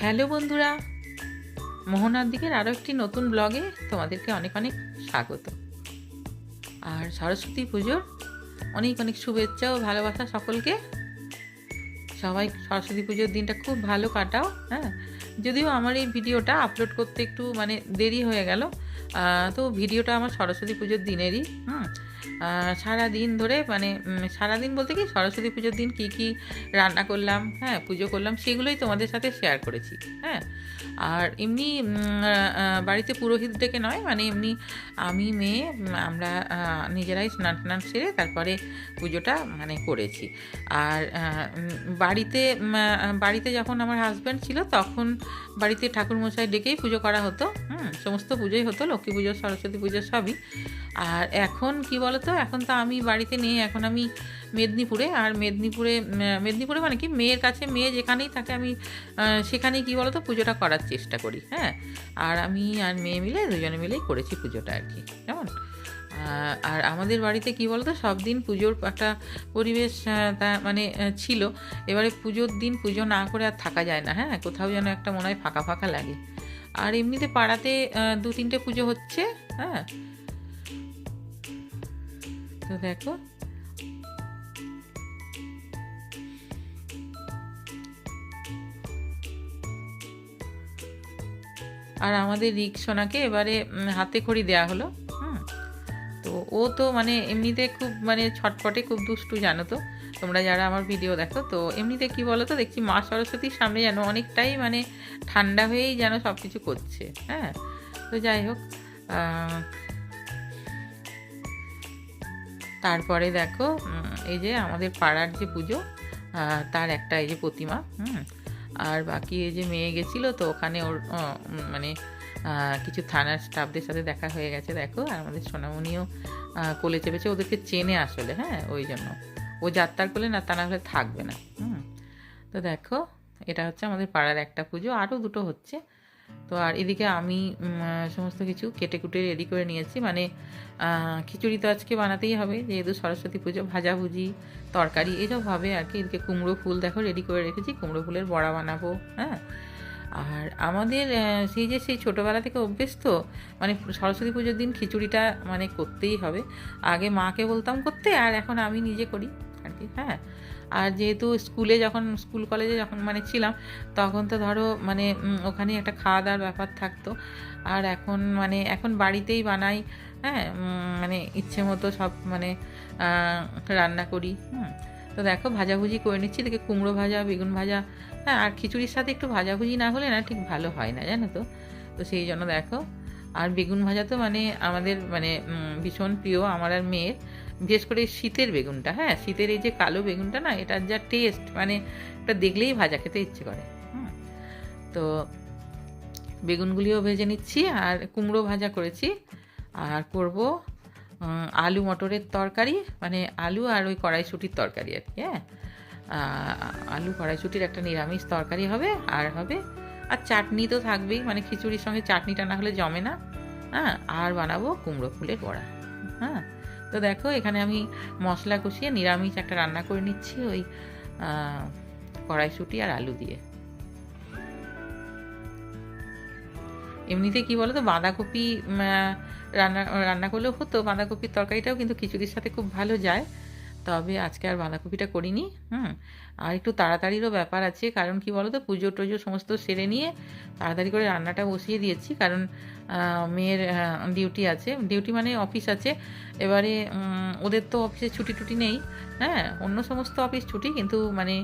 Hello বন্ধুরা, মোহনার দিকের আরও একটি নতুন ব্লগে তোমাদেরকে অনেক অনেক স্বাগত। আর সরস্বতী পুজোর অনেক অনেক শুভেচ্ছা ও ভালোবাসা সকলকে। সবাই সরস্বতী পুজোর দিনটা খুব ভালো কাটাও হ্যাঁ। যদিও আমার এই ভিডিওটা আপলোড করতে একটু মানে দেরি হয়ে গেল তো ভিডিওটা আমার সরস্বতী পুজোর দিনেরই, হুম। সারা দিন ধরে মানে সারা দিন বলতে কি সরস্বতী পুজোর দিন কি কি রান্না করলাম হ্যাঁ পুজো করলাম, সেগুলোই তোমাদের সাথে শেয়ার করেছি হ্যাঁ। আর এমনি বাড়িতে পুরোহিত ডেকে নয় মানে এমনি আমি, মেয়ে আমরা নিজেরাই স্নান টান সেরে তারপরে পুজোটা মানে করেছি। আর বাড়িতে বাড়িতে যখন আমার হাজব্যান্ড ছিল, তখন বাড়িতে ঠাকুরমশাই ডেকেই পুজো করা হতো, হুম, সমস্ত পুজোই হতো, লক্ষ্মী পুজো, সরস্বতী পুজো সবই। আর এখন কি বলতো, এখন তো আমি বাড়িতে নেই, এখন আমি মেদিনীপুরে, আর মেদিনীপুরে মেদিনীপুরে মানে কি, মেয়ের কাছে, মেয়ে যেখানেই থাকে আমি সেখানেই কি বলতো, পুজোটা করার চেষ্টা করি হ্যাঁ? আর আমি আর মেয়ে মিলে, দুজনে মিলেই করেছি পুজোটা আর কি, কেমন? আর আমাদের বাড়িতে কি বলতো, সব দিন পুজোর একটা পরিবেশ তা মানে ছিল। এবারে পুজোর দিন পুজো না করে আর থাকা যায় না হ্যাঁ? কোথাও যেন একটা মনে হয় ফাঁকা ফাঁকা লাগে। আর এমনিতে পাড়াতে দু তিনটে পুজো হচ্ছে হ্যাঁ? তো দেখো আর আমাদের রিক্সোনাকে এবারে হাতে খড়ি দেয়া হলো, হুম। তো ও তো মানে এমনিতে খুব মানে ছটপটে খুব দুষ্টু জানো তো। তোমরা যারা আমার ভিডিও দেখো, তো এমনিতে কি বলো তো দেখছি মা সরস্বতীর সামনে যেন অনেকটাই মানে ঠান্ডা হয়েই যেন সব কিছু করছে হ্যাঁ। তো যাই হোক তারপরে দেখো এই যে আমাদের পাড়ার যে পুজো তার একটা এই যে প্রতিমা, হুম। আর বাকি এই যে মেয়ে গেছিল তো ওখানে ওর মানে কিছু থানার স্টাফদের সাথে দেখা হয়ে গেছে, দেখো। আর আমাদের সোনামণিও কোলে চেপেছে, ওদেরকে চেনে আসলে হ্যাঁ ওই জন্য। ও যাত্রার কোলে না, তা না হলে থাকবে না, হুম। তো দেখো, এটা হচ্ছে আমাদের পাড়ার একটা পুজো আরও দুটো হচ্ছে। তো আর এদিকে আমি সমস্ত কিছু কেটে কুটে রেডি করে নিয়েছি। মানে খিচুড়ি তো আজকে বানাতেই হবে, যেহেতু সরস্বতী পুজো, ভাজাভুজি, তরকারি, এসব হবে আর কি। এদিকে কুমড়ো ফুল দেখো রেডি করে রেখেছি, কুমড়ো ফুলের বড়া বানাবো হ্যাঁ। আর আমাদের সেই যে সেই ছোটোবেলা থেকে অভ্যেস তো মানে সরস্বতী পুজোর দিন খিচুড়িটা মানে করতেই হবে। আগে মাকে বলতাম, করতে। আর এখন আমি নিজে করি আর কি হ্যাঁ। আর যেহেতু স্কুলে যখন, স্কুল কলেজে যখন মানে ছিলাম, তখন তো ধরো মানে ওখানে একটা খাওয়া দাওয়ার ব্যাপার থাকতো। আর এখন মানে এখন বাড়িতেই বানাই হ্যাঁ মানে ইচ্ছে মতো সব মানে রান্না করি, হুম। তো দেখো ভাজাভুজি করে নিচ্ছি, দেখে কুমড়ো ভাজা, বেগুন ভাজা হ্যাঁ আর খিচুড়ির সাথে একটু ভাজাভুজি না হলে না ঠিক ভালো হয় না, জানো তো। তো সেই জন্য দেখো, আর বেগুন ভাজা তো মানে আমাদের মানে ভীষণ প্রিয়, আমার আর মেয়ের। বিশেষ করে শীতের বেগুনটা হ্যাঁ শীতের এই যে কালো বেগুনটা না এটার যা টেস্ট মানে এটা দেখলেই ভাজা খেতে ইচ্ছে করে তো বেগুনগুলিও ভেজে নিচ্ছি আর কুমড়ো ভাজা করেছি আর করব আলু মটরের তরকারি মানে আলু আর ওই কড়াইশুটির তরকারি আর কি হ্যাঁ। আলু কড়াইশুটির একটা নিরামিষ তরকারি হবে আর হবে, আর চাটনি তো থাকবেই মানে খিচুড়ির সঙ্গে চাটনিটা না হলে জমে না হ্যাঁ আর বানাবো কুমড়ো ফুলের বড়া হ্যাঁ। তো দেখো, এখানে আমি মশলা কষিয়ে নিরামিষ একটা রান্না করে নিচ্ছি ওই কড়াইশুটি আর আলু দিয়ে। এমনিতে কি বলো তো বাঁধাকপি রান্না রান্না করলেও হতো, বাঁধাকপির তরকারিটাও কিন্তু খিচুড়ির সাথে খুব ভালো যায়। তবে আজকে আর বাঁধাকপিটা করিনি, হুম। আর একটু তাড়াতাড়িরও ব্যাপার আছে, কারণ কি বলো তো পুজো টুজো সমস্ত সেরে নিয়ে তাড়াতাড়ি করে রান্নাটা বসিয়ে দিয়েছি, কারণ মেয়ের ডিউটি আছে। ডিউটি মানে অফিস আছে। এবারে ওদের তো অফিসে ছুটি টুটি নেই হ্যাঁ? অন্য সমস্ত অফিস ছুটি, কিন্তু মানে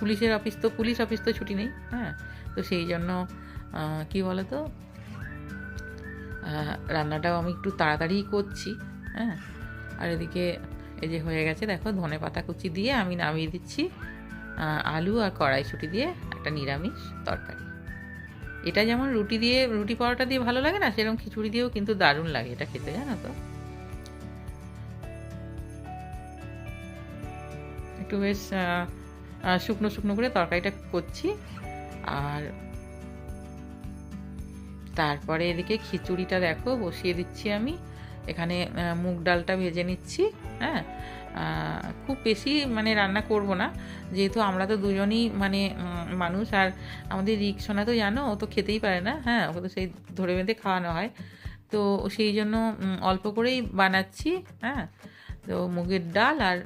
পুলিশের অফিস তো, পুলিশ অফিস তো ছুটি নেই হ্যাঁ? তো সেই জন্য কি বলো তো রান্নাটাও আমি একটু তাড়াতাড়ি করছি হ্যাঁ? আর এদিকে এই যে হয়ে গেছে, দেখো ধনে পাতা কুচি দিয়ে আমি নামিয়ে দিচ্ছি আলু আর কড়াইশুটি দিয়ে একটা নিরামিষ তরকারি। এটা যেমন রুটি দিয়ে, রুটি পরোটা দিয়ে ভালো লাগে না, সেরকম খিচুড়ি দিয়েও কিন্তু দারুণ লাগে এটা খেতে, জানো তো? একটু বেশ শুকনো শুকনো করে তরকারিটা করছি। আর তারপরে এদিকে খিচুড়িটা দেখো, বসিয়ে দিচ্ছি আমি। এখানে মুগ ডালটা ভেজে নিচ্ছি। হ্যাঁ খুব বেশি মানে রান্না করব না। যেহেতু আমরা তো দুজনই মানে মানুষ আর আমাদের রিক্সোনা তো জানো, ও তো খেতেই পারে না হ্যাঁ ওকে তো সেই ধরে বেঁধে খাওয়ানো হয়। তো সেই জন্য অল্প করেই বানাচ্ছি হ্যাঁ। তো মুগের ডাল আর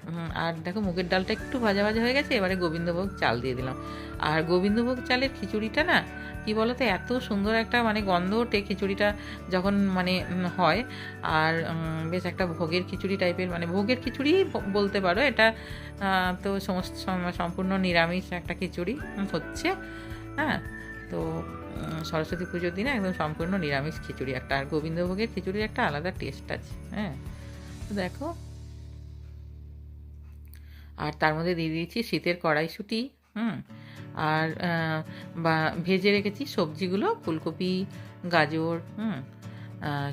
আর দেখো মুগের ডালটা একটু ভাজা ভাজা হয়ে গেছে, এবারে গোবিন্দভোগ চাল দিয়ে দিলাম। আর গোবিন্দভোগ চালের খিচুড়িটা না কি বলতো, এত সুন্দর একটা মানে গন্ধ ওঠে খিচুড়িটা যখন মানে হয়। আর বেশ একটা ভোগের খিচুড়ি টাইপের মানে ভোগের খিচুড়ি বলতে পারো। এটা তো সমস্ত সম্পূর্ণ নিরামিষ একটা খিচুড়ি হচ্ছে। হ্যাঁ তো সরস্বতী পুজোর দিনে একদম সম্পূর্ণ নিরামিষ খিচুড়ি একটা। আর গোবিন্দভোগের খিচুড়ির একটা আলাদা টেস্ট আছে। হ্যাঁ তো দেখো। আর তার মধ্যে দিয়ে দিয়েছি শীতের কড়াইশুঁটি, হুম। আর বা ভেজে রেখেছি সবজিগুলো, ফুলকপি, গাজর, হুম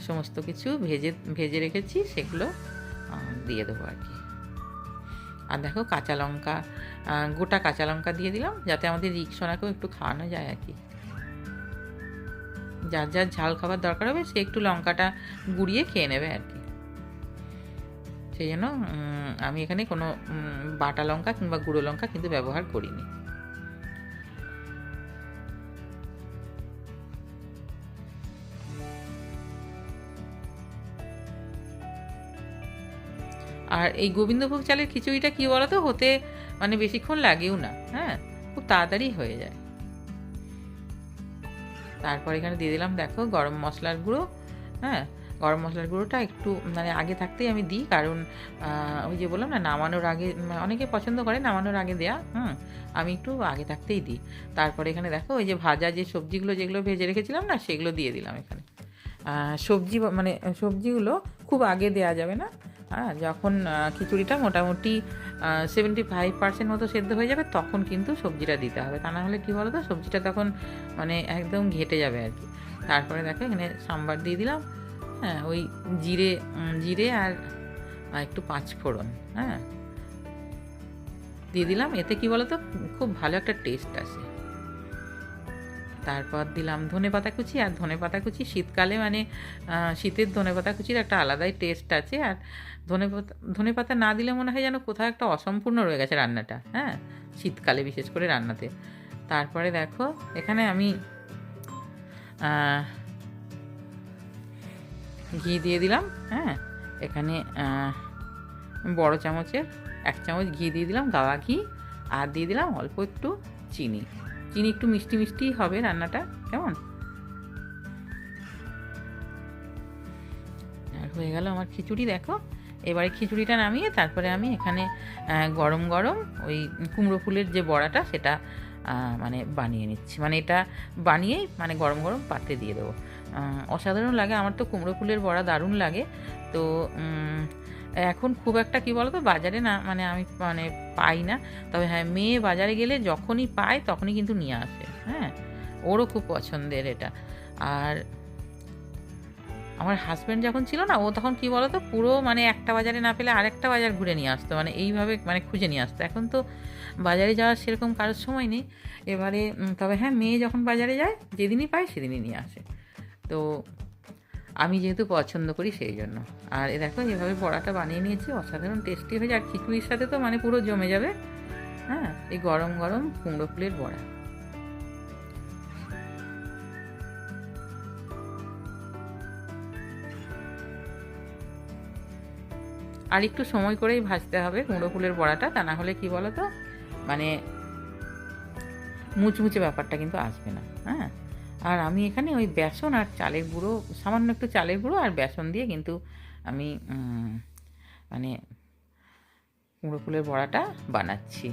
সমস্ত কিছু ভেজে ভেজে রেখেছি, সেগুলো দিয়ে দেবো আর কি। আর দেখো কাঁচা লঙ্কা গোটা কাঁচা লঙ্কা দিয়ে দিলাম, যাতে আমাদের রিক্সোনাকেও একটু খাওয়ানো যায় আর কি। যার যার ঝাল খাবার দরকার হবে, সে একটু লঙ্কাটা গুঁড়িয়ে খেয়ে নেবে আর কি। সেই জন্য আমি এখানে কোনো বাটা লঙ্কা কিংবা গুঁড়ো লঙ্কা কিন্তু ব্যবহার করিনি। আর এই গোবিন্দভোগ চালের খিচুড়িটা কি বলতো? হতে মানে বেশিক্ষণ লাগেও না হ্যাঁ? খুব তাড়াতাড়ি হয়ে যায়। তারপর এখানে দিয়ে দিলাম দেখো গরম মশলার গুঁড়ো হ্যাঁ? গরম মশলার গুঁড়োটা একটু মানে আগে থাকতেই আমি দিই কারণ ওই যে বললাম না নামানোর আগে উম, অনেকে পছন্দ করে নামানোর আগে দেয়া হুম? আমি একটু আগে থাকতেই দিই। তারপরে এখানে দেখো ওই যে ভাজা যে সবজিগুলো যেগুলো ভেজে রেখেছিলাম না সেগুলো দিয়ে দিলাম এখানে। সবজি মানে সবজিগুলো খুব আগে দেওয়া যাবে না হ্যাঁ যখন খিচুড়িটা মোটামুটি সেভেন্টি ফাইভ পার্সেন্ট মতো সেদ্ধ হয়ে যাবে, তখন কিন্তু সবজিটা দিতে হবে। তা না হলে কী বলো তো সবজিটা তখন মানে একদম ঘেটে যাবে আর কি। তারপরে দেখো, এখানে সাম্বার দিয়ে দিলাম। হ্যাঁ ওই জিরে জিরে আর একটু পাঁচ ফোড়ন হ্যাঁ। দিয়ে দিলাম, এতে কি বলো তো খুব ভালো একটা টেস্ট আসে। তারপর দিলাম ধনে পাতা কুচি, আর ধনে পাতা কুচি শীতকালে মানে শীতের ধনে পাতা কুচির একটা আলাদাই টেস্ট আছে। আর ধনে পাতা ধনে পাতা না দিলে মনে হয় যেন কোথাও একটা অসম্পূর্ণ রয়ে গেছে রান্নাটা হ্যাঁ? শীতকালে বিশেষ করে রান্নাতে। তারপরে দেখো, এখানে আমি ঘি দিয়ে দিলাম হ্যাঁ? এখানে বড় চামচের এক চামচ ঘি দিয়ে দিলাম, গাওয়া ঘি, আর দিয়ে দিলাম অল্প একটু চিনি। চিনি একটু মিষ্টি মিষ্টি হবে রান্নাটা, কেমন? আর হয়ে গেল আমার খিচুড়ি, দেখো। এবারে খিচুড়িটা নামিয়ে তারপরে আমি এখানে গরম গরম ওই কুমড়ো ফুলের যে বড়াটা সেটা মানে বানিয়ে নিচ্ছি। মানে এটা বানিয়েই মানে গরম গরম পাত্রে দিয়ে দেবো। অসাধারণ লাগে। আমার তো কুমড়ো ফুলের বড়া দারুণ লাগে। তো এখন খুব একটা কি বলতো, বাজারে না মানে আমি মানে পাই না। তবে হ্যাঁ মেয়ে বাজারে গেলে যখনই পায় তখনই কিন্তু নিয়ে আসে। হ্যাঁ ওরও খুব পছন্দের এটা। আর আমার হাজব্যান্ড যখন ছিল না, ও তখন কি বলতো, পুরো মানে একটা বাজারে না পেলে আরেকটা বাজার ঘুরে নিয়ে আসতো। মানে এইভাবে মানে খুঁজে নিয়ে আসতো। এখন তো বাজারে যাওয়ার সেরকম কারোর সময় নেই। এবারে তবে হ্যাঁ মেয়ে যখন বাজারে যায়, যেদিনই পায় সেদিনই নিয়ে আসে। তো আমি যেহেতু পছন্দ করি সেই জন্য। আর এ দেখো, এভাবে বড়াটা বানিয়ে নিয়েছি, অসাধারণ টেস্টি হয়ে যায়। আর খিচুড়ির সাথে তো মানে পুরো জমে যাবে। হ্যাঁ এই গরম গরম কুমড়ো ফুলের বড়া। আর একটু সময় করেই ভাজতে হবে কুমড়ো ফুলের বড়াটা, তা না হলে কি বলো তো মানে মুচমুচে ব্যাপারটা কিন্তু আসবে না। হ্যাঁ। আর আমি এখানে ওই বেসন আর চালের গুঁড়ো, সামান্য একটু চালের গুঁড়ো আর বেসন দিয়ে কিন্তু আমি মানে কুমড়ো ফুলের বড়াটা বানাচ্ছি।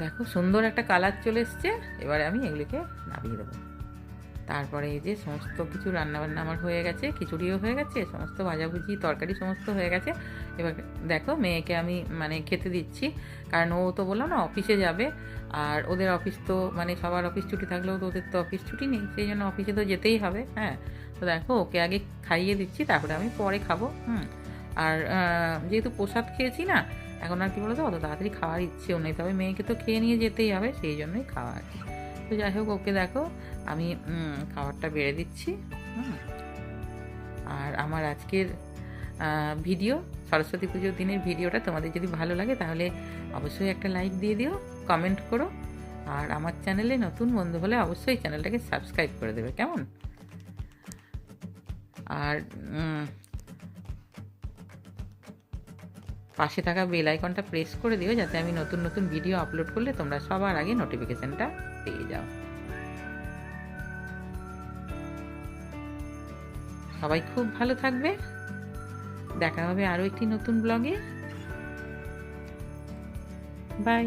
দেখো সুন্দর একটা কালার চলে এসছে, এবারে আমি এগুলিকে নামিয়ে দেবো। তারপরে এই যে সমস্ত কিছু রান্নাবান্না আমার হয়ে গেছে, খিচুড়িও হয়ে গেছে, সমস্ত ভাজাভুজি, তরকারি সমস্ত হয়ে গেছে। এবার দেখো মেয়েকে আমি মানে খেতে দিচ্ছি, কারণ ও তো বললাম না অফিসে যাবে, আর ওদের অফিস তো মানে সবার অফিস ছুটি থাকলেও তো ওদের তো অফিস ছুটি নেই, সেই জন্য অফিসে তো যেতেই হবে হ্যাঁ। তো দেখো ওকে আগে খাইয়ে দিচ্ছি, তারপরে আমি পরে খাব, হুম। আর যেহেতু প্রসাদ খেয়েছি না, এখন আর কি বলতো, অত তাড়াতাড়ি খাওয়ার ইচ্ছেও নেই, তবে মেয়েকে তো খেয়ে নিয়ে যেতেই হবে, সেই জন্যই খাওয়া আর কি। তো যাই হোক, ওকে দেখো, আমি খাবারটা বেড়ে দিচ্ছি। আর আমার আজকের ভিডিও, সরস্বতী পুজোর দিনের ভিডিওটা তোমাদের যদি ভালো লাগে, তাহলে অবশ্যই একটা লাইক দিয়ে দিও কমেন্ট করো। আর আমার চ্যানেলে নতুন বন্ধু হলে অবশ্যই চ্যানেলটাকে সাবস্ক্রাইব করে দেবে, কেমন? আর পাশে থাকা বেল আইকনটা প্রেস করে দিও যাতে আমি নতুন নতুন ভিডিও আপলোড করলে তোমরা সবার আগে নোটিফিকেশনটা পেয়ে যাও। সবাই খুব ভালো থাকবে। দেখা হবে আরও একটি নতুন ব্লগে বাই